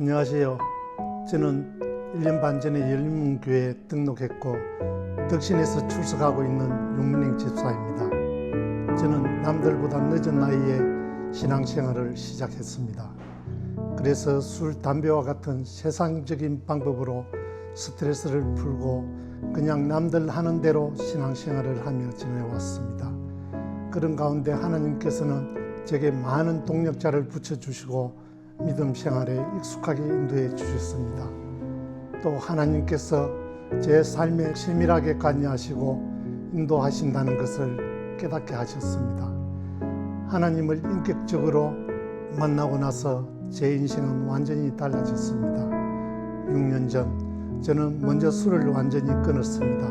안녕하세요. 저는 1년 반 전에 열린문교회에 등록했고 덕신에서 출석하고 있는 윤문행 집사입니다. 저는 남들보다 늦은 나이에 신앙생활을 시작했습니다. 그래서 술, 담배와 같은 세상적인 방법으로 스트레스를 풀고 그냥 남들 하는 대로 신앙생활을 하며 지내왔습니다. 그런 가운데 하나님께서는 제게 많은 동력자를 붙여주시고 믿음 생활에 익숙하게 인도해 주셨습니다. 또 하나님께서 제 삶에 세밀하게 관여하시고 인도하신다는 것을 깨닫게 하셨습니다. 하나님을 인격적으로 만나고 나서 제 인생은 완전히 달라졌습니다. 6년 전 저는 먼저 술을 완전히 끊었습니다.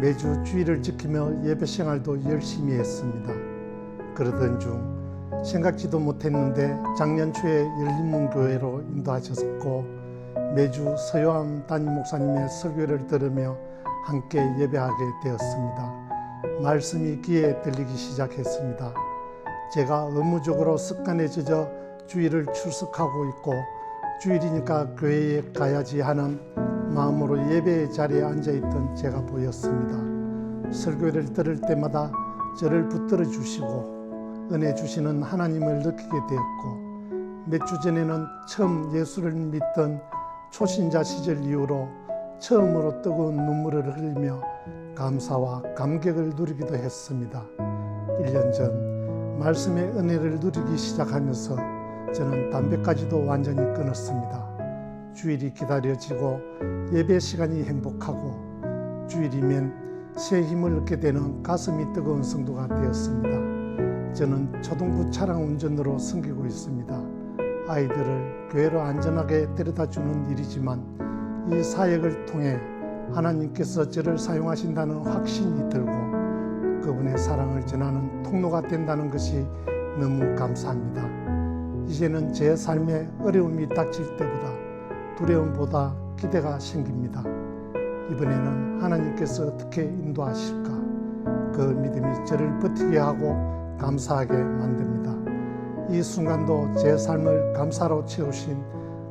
매주 주의를 지키며 예배 생활도 열심히 했습니다. 그러던 중 생각지도 못했는데 작년 초에 열린문 교회로 인도하셨고 매주 서요한 담임 목사님의 설교를 들으며 함께 예배하게 되었습니다. 말씀이 귀에 들리기 시작했습니다. 제가 의무적으로 습관에 젖어 주일을 출석하고 있고 주일이니까 교회에 가야지 하는 마음으로 예배의 자리에 앉아 있던 제가 보였습니다. 설교를 들을 때마다 저를 붙들어 주시고 은혜 주시는 하나님을 느끼게 되었고 몇 주 전에는 처음 예수를 믿던 초신자 시절 이후로 처음으로 뜨거운 눈물을 흘리며 감사와 감격을 누리기도 했습니다. 1년 전 말씀의 은혜를 누리기 시작하면서 저는 담배까지도 완전히 끊었습니다. 주일이 기다려지고 예배 시간이 행복하고 주일이면 새 힘을 얻게 되는 가슴이 뜨거운 성도가 되었습니다. 저는 초등부 차량 운전으로 섬기고 있습니다. 아이들을 교회로 안전하게 데려다 주는 일이지만 이 사역을 통해 하나님께서 저를 사용하신다는 확신이 들고 그분의 사랑을 전하는 통로가 된다는 것이 너무 감사합니다. 이제는 제 삶에 어려움이 닥칠 때보다 두려움보다 기대가 생깁니다. 이번에는 하나님께서 어떻게 인도하실까? 그 믿음이 저를 버티게 하고 감사하게 만듭니다. 이 순간도 제 삶을 감사로 채우신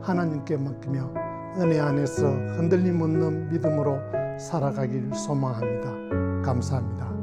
하나님께 맡기며 은혜 안에서 흔들림 없는 믿음으로 살아가길 소망합니다. 감사합니다.